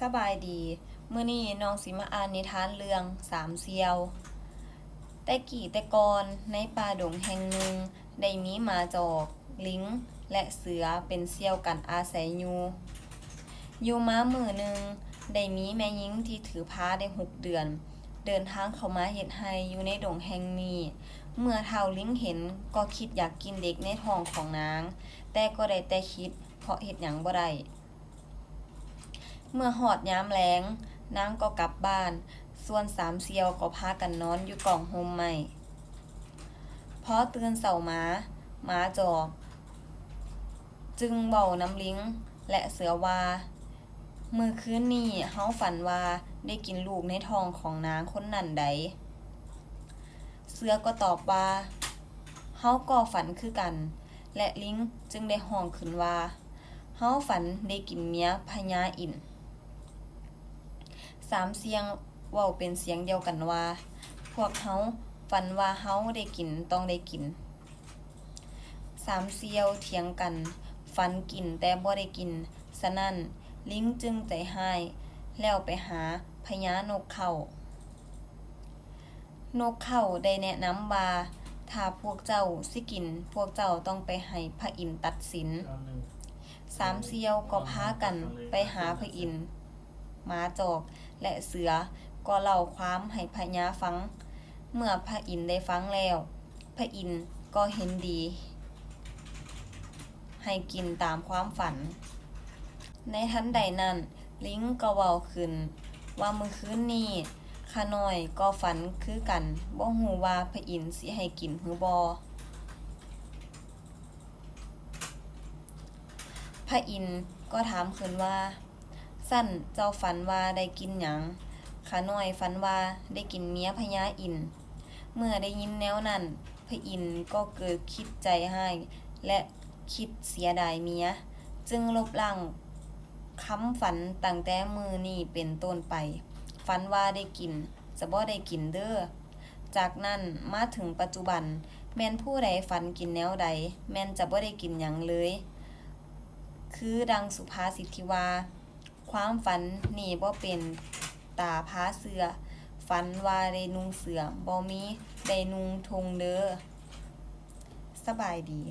สบายดี มื้อนี้น้องสิมาอ่านนิทานเรื่องสามเซียว แต่กี่แต่ก่อนในป่าดงแห่งหนึ่ง ได้มีหมาจอก ลิง และเสือเป็นเซียวกันอาศัยอยู่อยู่มามือหนึ่งได้มีแม่หญิงที่ถือพาได้หกเดือน เดินทางเข้ามาเฮ็ดไห้อยู่ในดงแห่งนี้ เมื่อเท่าลิงเห็นก็คิดอยากกินเด็กในท้องของนาง แต่ก็ได้แต่คิดเพราะเฮ็ดหยังบ่ได้ เมื่อหอดยามแล้งนางก็กลับบ้าน ส่วนสามเซียวก็พากันนอนอยู่กล่องโฮมใหม่พอตื่นเสามาหมาจอกจึงเบาน้ำลิงและเสือว่ามือคืนนี้เฮาฝันว่าได้กินลูกในท้องของนางคนนั้นใด เสือก็ตอบว่าเฮาก็ฝันคือกัน และลิงจึงได้ห้องขึ้นว่าเฮาฝันได้กินเมียพญาอินท สามเสียงเว้าเป็นเสียงเดียวกันว่า พวกเฮาฝันว่าเฮาได้กินต้องได้กินสามเสียวเถียงกัน ฝันกินแต่บ่ได้กินสะนั่นลิงจึงใจหายแล้วไปหาพญานกเขานกเขาได้แนะนำว่าถ้าพวกเจ้าสิกิน พวกเจ้าต้องไปให้พระอินทร์ตัดสิน สามเซียวก็พากันไปหาพระอินทร์ หมาจอก และเสือ ก็เล่าความให้พญาฟัง เมื่อพระอินทร์ได้ฟังแล้ว พระอินทร์ก็เห็นดี ให้กินตามความฝัน ในทันใดนั้น ลิงก็เว้าขึ้น ว่ามือคืนนี้ข้าน้อยก็ฝันคือกันบ่ฮู้ว่าพระอินทร์สิให้กินหือบ่พระอินทร์ก็ถามขึ้นว่า สั้นเจ้าฝันว่าได้กินหยังขาน้อยฝันว่าได้กินเมียพญาอิน เมื่อได้ยินแนวนั้นพระอินทร์ก็เกิดคิดใจให้ และคิดเสียดายเมีย จึงลบล้างคำฝันตั้งแต่มือนี้เป็นต้นไป ฝันว่าได้กิน จะบ่ได้กินเด้อ จากนั้นมาถึงปัจจุบัน แม่นผู้ใดฝันกินแนวใด แม่นจะบ่ได้กินหยังเลย คือดังสุภาษิตที่ว่า ความฝันนี่บ่เป็นตาพาเสือฝันว่าได้นุงเสือบ่มีได้นุงทงเด้อสบายดี